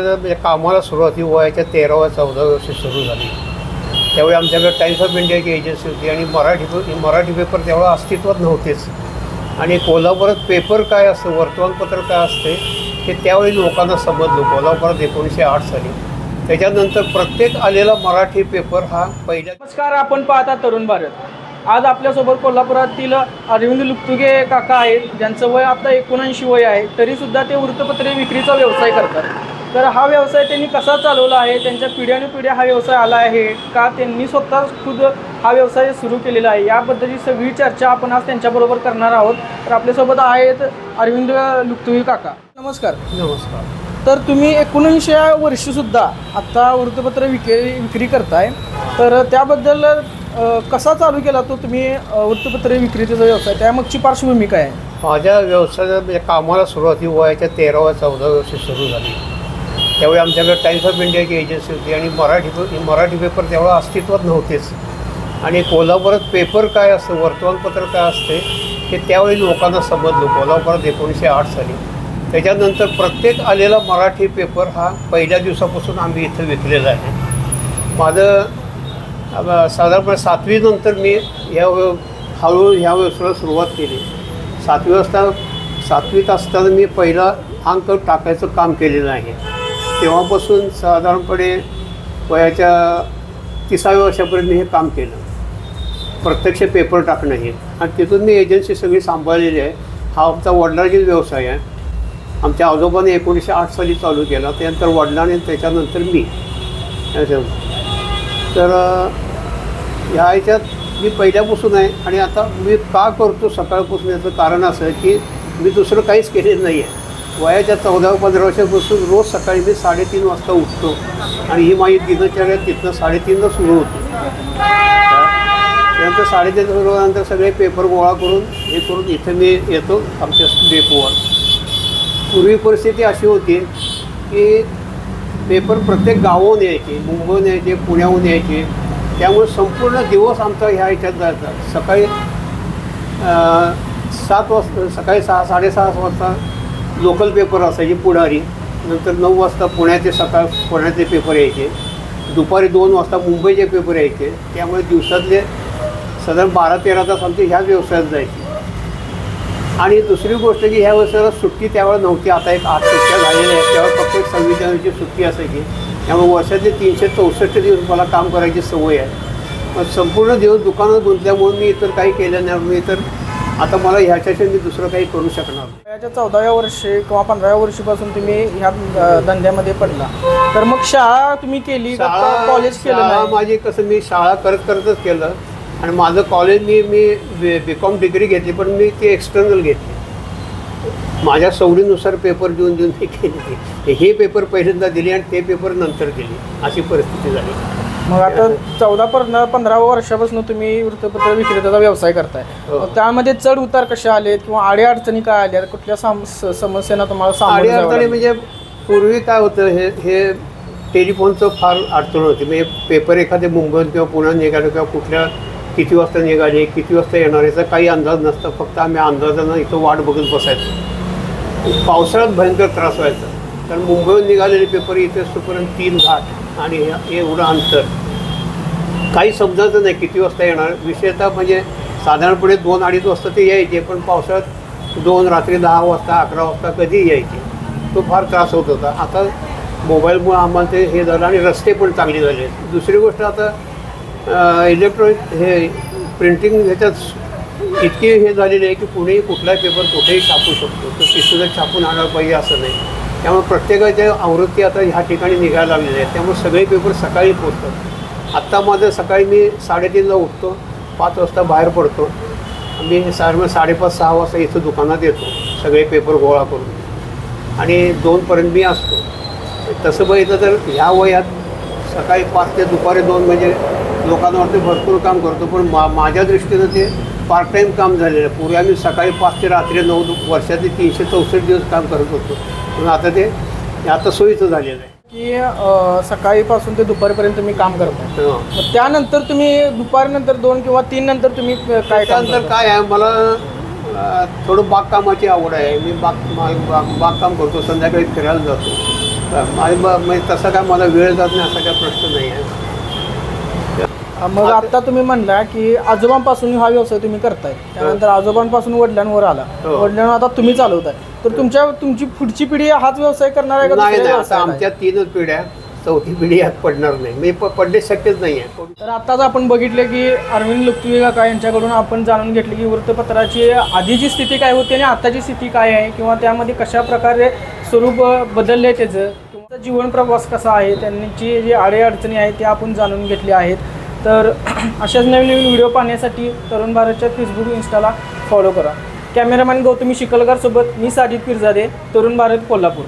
म्हणजे कामाला ही वयाच्या तेराव्या चौदाव्या वर्षी सुरू झाली. त्यावेळी आमच्याकडे टाइम्स ऑफ इंडियाची एजन्सी होती आणि मराठी पे- मराठी पेपर तेव्हा अस्तित्वात नव्हतेच. आणि कोल्हापुरात पेपर काय असतं वर्तमानपत्र काय असते हे त्यावेळी लोकांना समजलं. कोल्हापुरात एकोणीसशे आठ साली. त्याच्यानंतर प्रत्येक आलेला मराठी पेपर हा पहिल्या नमस्कार आपण पाहता तरुण भारत. आज आपल्यासोबत कोल्हापुरातील अरविंद लुप्तुगे काका आहेत ज्यांचं वय आता एकोणऐंशी वय आहे. तरीसुद्धा ते वृत्तपत्रे विक्रीचा व्यवसाय करतात. तर हा व्यवसाय त्यांनी कसा चालवला आहे? त्यांच्या पिढ्यानुपिढ्या हा व्यवसाय आला आहे का? त्यांनी स्वतः खुद हा व्यवसाय सुरू केलेला आहे? याबद्दलची सगळी चर्चा आपण आज त्यांच्याबरोबर करणार आहोत. तर आपल्यासोबत आहेत अरविंद लुप्तुगे काका. नमस्कार. नमस्कार. तर तुम्ही एकोणऐंशी वर्षीसुद्धा आत्ता वृत्तपत्र विक्री विक्री करताय. तर त्याबद्दल कसा चालू केला तो तुम्ही वृत्तपत्र विक्रीचा व्यवसाय? त्यामागची पार्श्वभूमी काय आहे? माझ्या व्यवसायात म्हणजे कामाला सुरुवाती वयाच्या तेराव्या चौदाव्या वर्षी सुरू झाली. त्यावेळी आमच्याकडे टाइम्स ऑफ इंडियाची एजन्सी होती आणि मराठी पे- मराठी पेपर तेव्हा अस्तित्वात नव्हतेच. आणि कोल्हापुरात पेपर काय असतं वर्तमानपत्र काय असते हे त्यावेळी लोकांना समजलं. कोल्हापुरात एकोणीसशे आठ साली. त्याच्यानंतर प्रत्येक आलेला मराठी पेपर हा पहिल्या दिवसापासून आम्ही इथं विकलेला आहे. माझं साधारणपणे सातवीनंतर मी या हळूहळू ह्या व्यवसायाला सुरुवात केली. सातवी असता सातवीत असताना मी पहिला अंक टाकायचं काम केलेलं आहे. तेव्हापासून साधारणपणे वयाच्या तिसाव्या वर्षापर्यंत हे काम केलं. प्रत्यक्ष पेपर टाकणं हे. आणि तिथून मी एजन्सी सगळी सांभाळलेली आहे. हा आमचा वडिलांचा व्यवसाय आहे. आमच्या आजोबाने एकोणीसशे आठ साली चालू केला. त्यानंतर वडिलांनी त्याच्यानंतर मी. तर ह्या ह्याच्यात मी पहिल्यापासून आहे. आणि आता मी का करतो सकाळपासून याचं कारण असं की मी दुसरं काहीच केलेलं नाही आहे. वयाच्या चौदा पंधरा वर्षापासून रोज सकाळी मी साडेतीन वाजता उठतो. आणि ही माझी दिनचर्या तिथनं साडेतीनला सुरू होती. त्यानंतर साडेतीन सुरू सगळे पेपर गोळा करून हे करून इथं मी येतो आमच्या डेपोवर. पूर्वी परिस्थिती अशी होती की पेपर प्रत्येक गावाहून यायचे मुंबईहून यायचे पुण्याहून यायचे. त्यामुळे संपूर्ण दिवस आमचा ह्या ह्याच्यात जायचा. सकाळी सात वाजता सकाळी सहा साडेसहा वाजता लोकल पेपर असायचे पुढारी. नंतर नऊ वाजता पुण्याचे सकाळ पुण्याचे पेपर यायचे. दुपारी दोन वाजता मुंबईचे पेपर यायचे. त्यामुळे दिवसातले साधारण बारा तेरा तास आमचे ह्याच व्यवसायात जायचे. आणि दुसरी गोष्ट की ह्या वर्षाला सुट्टी त्यावेळेला नव्हती. आता एक आठ सुट्ट्या झालेल्या आहेत. त्यावेळेला फक्त एक सव्वीस जानेवारीची सुट्टी असायची. त्यामुळे वर्षाचे तीनशे चौसष्ट दिवस मला काम करायची सवय आहे. मग संपूर्ण दिवस दुकानात गुंतल्यामुळे मी इतर काही केलं नाही. मी तर आता मला ह्याच्याशी मी दुसरं काही करू शकणार. वयाच्या चौदाव्या वर्षी किंवा पंधराव्या वर्षीपासून तुम्ही ह्या अ, धंद्यामध्ये पडला. तर मग शाळा तुम्ही केली का? शाळा कॉलेज केलं शाळा नाही? माझी कसं मी शाळा करत करतच केलं. आणि माझं कॉलेज मी मी बी कॉम डिग्री घेतली पण मी ती एक्सटर्नल घेतली. माझ्या सवडीनुसार पेपर देऊन देऊन मी केली. ती हे पेपर पहिल्यांदा दिले आणि ते पेपर नंतर दिली. अशी परिस्थिती झाली. मग आता चौदा पंधरा पंधरा वर्षापासून तुम्ही वृत्तपत्र विक्रेत्याचा व्यवसाय करताय. हो. मग त्यामध्ये चढ उतार कसे आलेत किंवा आडे अडचणी काय आल्या कुठल्या साम- समस्यांना तुम्हाला सामोरं जावं अडचणी लागलं? म्हणजे पूर्वी काय होतं हे हे टेलिफोनचं फार अडचण होती. म्हणजे पेपर एखादे मुंबईत किंवा पुण्यात निघाले किंवा कुठल्या किती वाजता निघाले किती वाजता येणार याचा काही अंदाज नसता. फक्त आम्ही अंदाजानं इथं वाट बघत बसायचो. पावसाळ्यात भयंकर त्रास व्हायचा. कारण मुंबईहून निघालेले पेपर इथे असतोपर्यंत तीन घाट आणि हे एवढं अंतर. काही समजायचं नाही किती वाजता येणार. विशेषतः म्हणजे साधारणपणे दोन अडीच वाजता ते यायचे पण पावसाळ्यात दोन रात्री दहा वाजता अकरा वाजता कधी यायचे. तो फार त्रास होत होता. आता मोबाईलमुळे आम्हाला ते हे झालं आणि रस्ते पण चांगले झाले दुसरी गोष्ट आता इलेक्ट्रॉनिक हे प्रिंटिंग ह्याच्यात इतके हे झालेले आहे की कुणीही कुठलाही पेपर कुठेही छापू शकतो. तर तिथं छापून आणायला पाहिजे असं नाही. त्यामुळे प्रत्येकाच्या आवृत्ती आता ह्या ठिकाणी निघायला लागलेल्या आहेत त्यामुळे सगळे पेपर सकाळी पोचतात आत्ता माझं सकाळी मी साडेतीनला उठतो पाच वाजता बाहेर पडतो. मी साधारण साडेपाच सहा वाजता इथं दुकानात येतो सगळे पेपर गोळा करून. आणि दोनपर्यंत मी असतो. तसं बघितलं तर ह्या वयात सकाळी पाच ते दुपारी दोन म्हणजे लोकांना वाटतं भरपूर काम करतो पण मा माझ्या दृष्टीनं ते पार्ट टाईम काम झालेलं आहे. पूर्वी आम्ही सकाळी पाच ते रात्री नऊ वर्षाचे तीनशे चौसष्ट दिवस काम करत होतो. पण आता ते आता सोयीचं झालेलं आहे. की सकाळीपासून ते दुपारपर्यंत तुम्ही काम. मग त्यानंतर तुम्ही दुपारनंतर दोन किंवा तीन नंतर तुम्ही काय त्यानंतर करता? काय आहे मला थोडं बागकामाची आवड आहे. मी बाग मा- बाग बागकाम करतो संध्याकाळी फिरायला जातो. मा- मा- म्हणजे तसा काय मला वेळ जात नाही असा काय प्रश्न नाही आहे. मग आता तुम्ही म्हणला की आजोबांपासून हा व्यवसाय तुम्ही करताय. त्यानंतर आजोबांपासून वडिलांवर आला. हो. वडिलांवर आता तुम्ही चालवताय. तर तुमच्या तुमची पुढची पिढी हाच व्यवसाय करणार आहे का नाही नाही आता? आमच्या तीनच पिढ्या चौथी पिढी यात पडणार नाही. मी प- पडणे शक्यच नाही आहे तर आताच आपण बघितले की अरविंद लुक्तुगे काका यांच्याकडून आपण जाणून घेतले की वृत्तपत्राची आधीची स्थिती काय होती आणि आताची स्थिती काय आहे किंवा त्यामध्ये कशा प्रकारे स्वरूप बदलले त्याचं किंवा जीवन प्रवास कसा आहे त्यांची जी अडीअडचणी आहेत त्या आपण जाणून घेतल्या आहेत. तर अशाच नवीन नवीन व्हिडिओ पाहण्यासाठी तरुण भारतच्या फेसबुक इन्स्टाला फॉलो करा. कॅमेरामॅन गौतमी शिकलकरसोबत मी साजिद पिरजादे तरुण भारत कोल्हापूर.